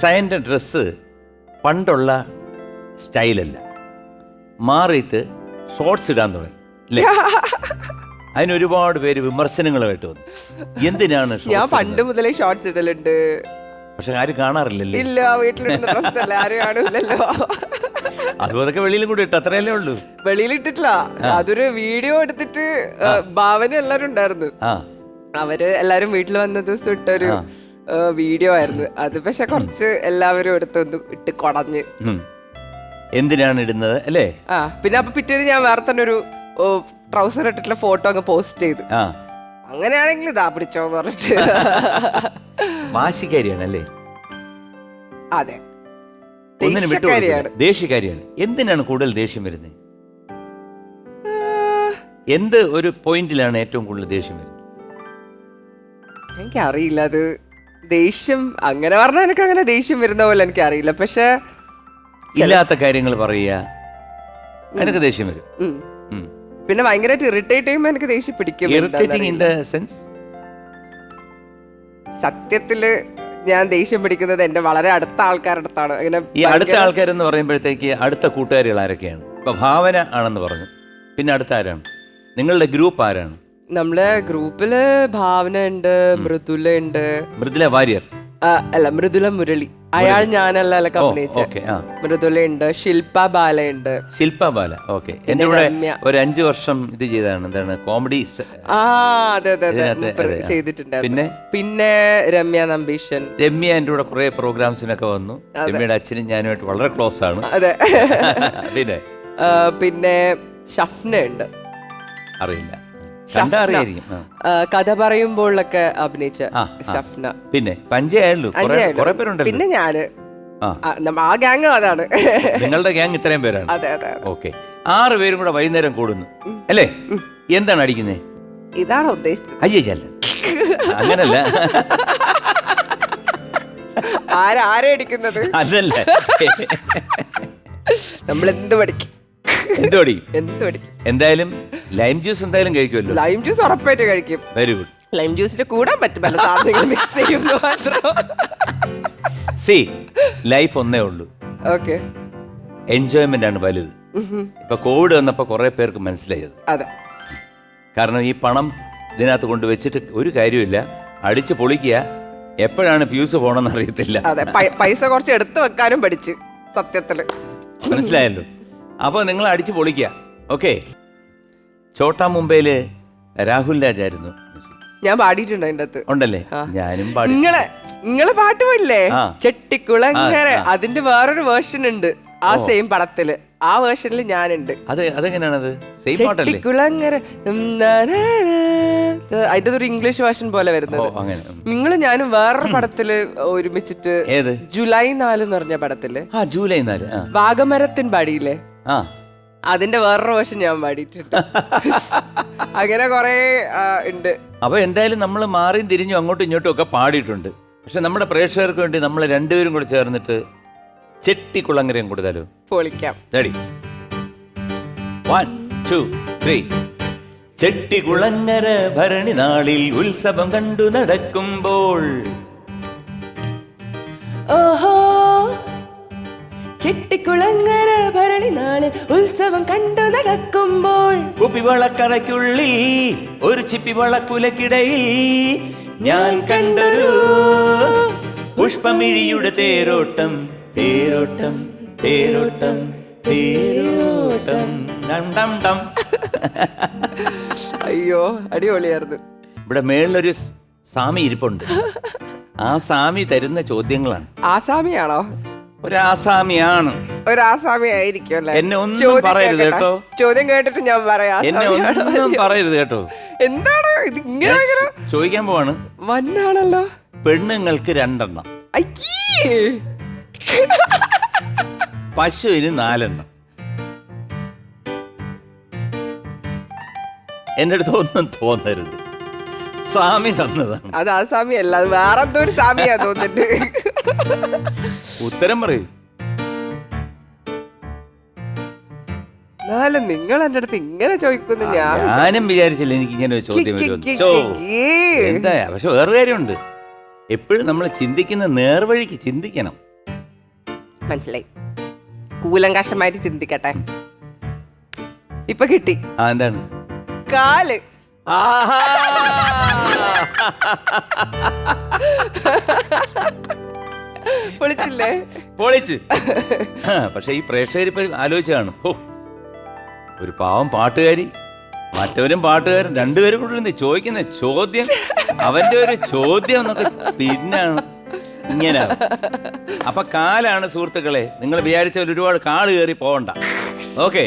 സയന്റെ dress പണ്ടുള്ള സ്റ്റൈലല്ല. മാറിയിട്ട് shorts ഇടാൻ തുടങ്ങി. അല്ലേ അതിന് ഒരുപാട് പേര് വിമർശനങ്ങളുമായിട്ട് വന്നു. എന്തിനാണ് ഞാൻ പണ്ട്? മുതലേ ഷോർട്സ് ഇടലുണ്ട്. പക്ഷെ ആരും കാണാറില്ലല്ലോ? ഇല്ല വീട്ടിലിടുന്ന ഡ്രസ് അല്ല ആരും കാണൂലല്ലോ. അതും വെളിയിലും കൂടി ഇട്ട് അത്രയല്ലേ ഉള്ളൂ. വെളിയിലിട്ടിട്ടില്ല. അതൊരു വീഡിയോ എടുത്തിട്ട് ഭാവന എല്ലാരും ഉണ്ടായിരുന്നു. അവർ എല്ലാരും വീട്ടിൽ വന്ന ദിവസം ഇട്ടൊരു വീഡിയോ ആയിരുന്നു. അത് പക്ഷെ കുറച്ച് എല്ലാവരും എടുത്തൊന്ന് ഇട്ട് കൊടഞ്ഞ്. എന്തിനാണ് ഇടുന്നത് അല്ലേ? ആ പിന്നെ അപ്പൊ പിറ്റേന്ന് ഞാൻ വേറെ തന്നെ ഒരു ട്രൗസർ ഇട്ടിട്ടുള്ള ഫോട്ടോ അങ്ങ് പോസ്റ്റ് ചെയ്തു. അങ്ങനെയാണെങ്കിൽ ഇതാ പിടിച്ചോന്ന് പറഞ്ഞിട്ട്. വാശിക്കാരിയാണല്ലേ? അതെ. ഒന്നിനും വിട്ടുകൊടുക്കില്ല ദേഷ്യക്കാരിയാണ്. എന്തിനാണ് കൂടുതൽ ദേഷ്യം വരുന്നത്? എന്ത് ഒരു പോയിന്റിലാണ് ഏറ്റവും കൂടുതൽ ദേഷ്യം വരുന്നത്? എനിക്കറിയില്ല അത് ദേഷ്യം അങ്ങനെ പറഞ്ഞാൽ എനിക്ക് അങ്ങനെ ദേഷ്യം വരുന്ന പോലെ എനിക്ക് അറിയില്ല പക്ഷെ ഇല്ലാത്ത കാര്യങ്ങൾ പറയുക എനിക്ക് ദേഷ്യം വരും. പിന്നെ ഭയങ്കരമായിട്ട് ഇറിറ്റേറ്റ് ചെയ്യുമ്പോൾ എനിക്ക് ദേഷ്യം പിടിക്കും. Irritating in. ദ സെൻസ് സത്യത്തിൽ ഞാൻ ദേഷ്യം പിടിക്കുന്നത് എന്റെ വളരെ അടുത്ത ആൾക്കാരുടെ അടുത്താണ് അങ്ങനെ ഈ അടുത്ത ആൾക്കാരെന്ന് പറയുമ്പോഴത്തേക്ക് അടുത്ത കൂട്ടുകാരികൾ ആരൊക്കെയാണ്? ഇപ്പൊ ഭാവന ആണെന്ന് പറഞ്ഞു. പിന്നെ അടുത്ത ആരാണ്? നിങ്ങളുടെ ഗ്രൂപ്പ് ആരാണ്? നമ്മളെ ഗ്രൂപ്പിൽ ഭാവന ഉണ്ട് മൃദുല ഉണ്ട്. മൃദുല വാര്യർ. അല്ല മൃദുല മുരളി. അയാൾ ഞാനല്ല അല്ല മൃദുല ഉണ്ട് ശില്പ ബാല ഉണ്ട്. ശില്പ ബാല ഓക്കെ. എന്റെ കൂടെ ഒരു അഞ്ച് വർഷം ഇത് ചെയ്തതാണ് എന്താണ് കോമഡി ആ അതെ അതെ. ചെയ്തിട്ടുണ്ടായിരുന്നു. പിന്നെ? പിന്നെ രമ്യ നമ്പീഷൻ രമ്യ എന്റെ കൂടെ കുറെ പ്രോഗ്രാംസിനൊക്കെ വന്നു. രമ്യയുടെ അച്ഛനും ഞാനുമായിട്ട് വളരെ ക്ലോസ് ആണ്. അതെ. പിന്നെ? പിന്നെ ഷഫ്ന ഉണ്ട്. അറിയില്ല. കണ്ടാ അറിയായിരിക്കും ആ. ആ, കഥ പറയുമ്പോഴൊക്കെ അഭിനയിച്ച ആ, ആ. ഷഫ്ന. പിന്നെ കുറെ. കുറെ പേരുണ്ടല്ലോ. പിന്നെ ഞാൻ. ആ. ആ, നമ്മ- ആ ഗ്യാങ് അതാണ്. നിങ്ങളുടെ ഗ്യാങ് ഇത്രയും പേരാണ്. അതെ അതെ. ഓക്കെ. ആറ് പേരും കൂടെ വൈകുന്നേരം കൂടുന്നു. അല്ലേ? എന്താണ് അടിക്കുന്നത് ഇതാണ് ഉദ്ദേശിച്ചത്. അയ്യല്ല അങ്ങനല്ല. ആരാരെ അടിക്കുന്നത്? അതല്ല. നമ്മൾ എന്ത് പഠിക്കും? എന്തോ അടി എന്തായാലും ലൈം ജ്യൂസ് എന്തായാലും കഴിക്കുമല്ലോ. ലൈം ജ്യൂസ് ഉറപ്പായിട്ട് കഴിക്കും. വെരി ഗുഡ് ലൈം ജ്യൂസിന്റെ കൂടാൻ പറ്റും പല സാധനങ്ങൾ മിക്സ് ചെയ്യുന്നു മാത്രം. സി ലൈഫ് ഒന്നേ ഉള്ളൂ. ഓക്കെ എൻജോയ്മെന്റ് ആണ് വലുത്. ഇപ്പൊ കോവിഡ് വന്നപ്പോ കുറെ പേർക്ക് മനസ്സിലായത്. അതെ. കാരണം ഈ പണം ഇതിനകത്ത് കൊണ്ട് വെച്ചിട്ട് ഒരു കാര്യമില്ല അടിച്ച് പൊളിക്കുക. എപ്പോഴാണ് ഫ്യൂസ് പോണെന്ന് അറിയത്തില്ല. അതെ പൈ- പൈസ കുറച്ച് എടുത്തു വെക്കാനും പഠിച്ച് സത്യത്തിൽ. മനസ്സിലായല്ലോ? അപ്പോൾ നിങ്ങൾ അടിച്ച് പൊളിക്കുക ഓക്കെ ചോട്ടാ മുംബൈയിൽ രാഹുൽ രാജായിരുന്നു. ഞാൻ പാടിയിട്ടുണ്ട് അതിന്റെ അകത്ത്. ഉണ്ടല്ലേ? ഞാനും പാടി. നിങ്ങളെ നിങ്ങളെ പാട്ട് പോയില്ലേ? ആ. ചെട്ടിക്കുളങ്ങര. അതിന്റെ വേറൊരു വേർഷൻ ഉണ്ട്. ആ സെയിം പടത്തിൽ. ആ വേർഷനിൽ ഞാനുണ്ട്. അത് അതെങ്ങനെയാണത്? സെയിം പാട്ടല്ലേ? ചെട്ടിക്കുളങ്ങര. അതിന്റെ ഒരു ഇംഗ്ലീഷ് വേർഷൻ പോലെ വരുന്നത്. നിങ്ങൾ ഞാനും വേറൊരു പടത്തിൽ ഒരുമിച്ചിട്ട് ജൂലൈ നാല് എന്ന് പറഞ്ഞ പടത്തിൽ. ജൂലൈ നാല്. വാഗമരത്തിൻ പാടിയില്ലേ? ആ. അതിന്റെ വേറൊരു വേഷം ഞാൻ പാടിയിട്ടുണ്ട്. അങ്ങനെ കൊറേ ഉണ്ട്. അപ്പൊ എന്തായാലും നമ്മൾ മാറിയും തിരിഞ്ഞു അങ്ങോട്ടും ഇങ്ങോട്ടും ഒക്കെ പാടിയിട്ടുണ്ട്. പക്ഷെ നമ്മുടെ പ്രേക്ഷകർക്ക് വേണ്ടി നമ്മൾ രണ്ടുപേരും കൂടെ ചേർന്നിട്ട് ചെട്ടി കുളങ്ങരയും കൊടുത്താലോ? പൊളിക്കാം. Ready one two three Chettikulangara Bharani നാളിൽ ഉത്സവം കണ്ടു നടക്കുമ്പോൾ. ഓഹോ ചെട്ടിക്കുളങ്ങര ഭരണി നാളിൽ ഉത്സവം കണ്ടു നടക്കുമ്പോൾ. ഉപ്പിവളക്കറയ്ക്കുള്ളി ഒരു ചിപ്പി വളക്കുലക്കിടയിൽ ഞാൻ കണ്ടൊരു പുഷ്പമിഴിയുടെ തേരോട്ടം തേരോട്ടം തേരോട്ടം തേരോട്ടം. ഡം അയ്യോ അടിപൊളിയായിരുന്നു. ഇവിടെ മേളിലൊരു സ്വാമി ഇരിപ്പുണ്ട്. ആ സ്വാമി തരുന്ന ചോദ്യങ്ങളാണ്. ആസാമിയാണോ ഒരു ആസാമിയാണ് ഒരു ആസാമി ആയിരിക്കും അല്ലേ എന്നെ ഒന്നും ചോദ്യം പറയരുത് കേൾക്കട്ടെ. കേട്ടോ. ചോദ്യം കേട്ടിട്ട് ഞാൻ പറയാം. എന്നെ ആസാമിയാണോ ഒന്നും അല്ലയോ? പറയരുത് കേട്ടോ. എന്താണ് ഇത്? ഇങ്ങനെ ഭയങ്കര ചോദിക്കാൻ പോവാണ്. വന്നാണല്ലോ. പെണ്ണുങ്ങൾക്ക് രണ്ടെണ്ണം. അയ്യേ! പശുവിന് നാലെണ്ണം. എന്റെ അടുത്ത് ഒന്നും തോന്നരുത്. സ്വാമി തന്നതാണ്. അത് ആസാമി അല്ല അത് വേറെ എന്തോ ഒരു സാമിയാ തോന്നുന്നുണ്ട് ഉത്തരം പറയൂ. എന്നാലും നിങ്ങൾ എന്റെ അടുത്ത് ഇങ്ങനെ ചോദിക്കുന്നു ഞാൻ ഞാനും വിചാരിച്ചില്ല എനിക്ക് ഇങ്ങനെ ഒരു ചോദ്യം വരുമെന്ന്. ചോ എന്താ? പക്ഷെ വേറെ കാര്യമുണ്ട്. എപ്പോഴും നമ്മൾ ചിന്തിക്കുന്ന നേർവഴിക്ക് ചിന്തിക്കണം. മനസ്സിലായി. കൂലങ്കാശമായിട്ട് ചിന്തിക്കട്ടെ. ഇപ്പൊ കിട്ടി. ആ എന്താണ്? കാൽ. ആഹാ! വിളിച്ചില്ലേ പൊളിച്ച്. പക്ഷെ ഈ പ്രേക്ഷകർ ഇപ്പൊ ആലോചിച്ച് കാണും. ഓ ഒരു പാവം പാട്ടുകാരി. മറ്റവരും പാട്ടുകാരും രണ്ടുപേരും കൂടെ ചോദിക്കുന്ന ചോദ്യം അവന്റെ ഒരു ചോദ്യം എന്നൊക്കെ പിന്നാണ്. ഇങ്ങനെ. അപ്പൊ കാലാണ് സുഹൃത്തുക്കളെ നിങ്ങൾ വിചാരിച്ച ഒരുപാട് കാൾ കയറി പോകണ്ട ഓക്കെ.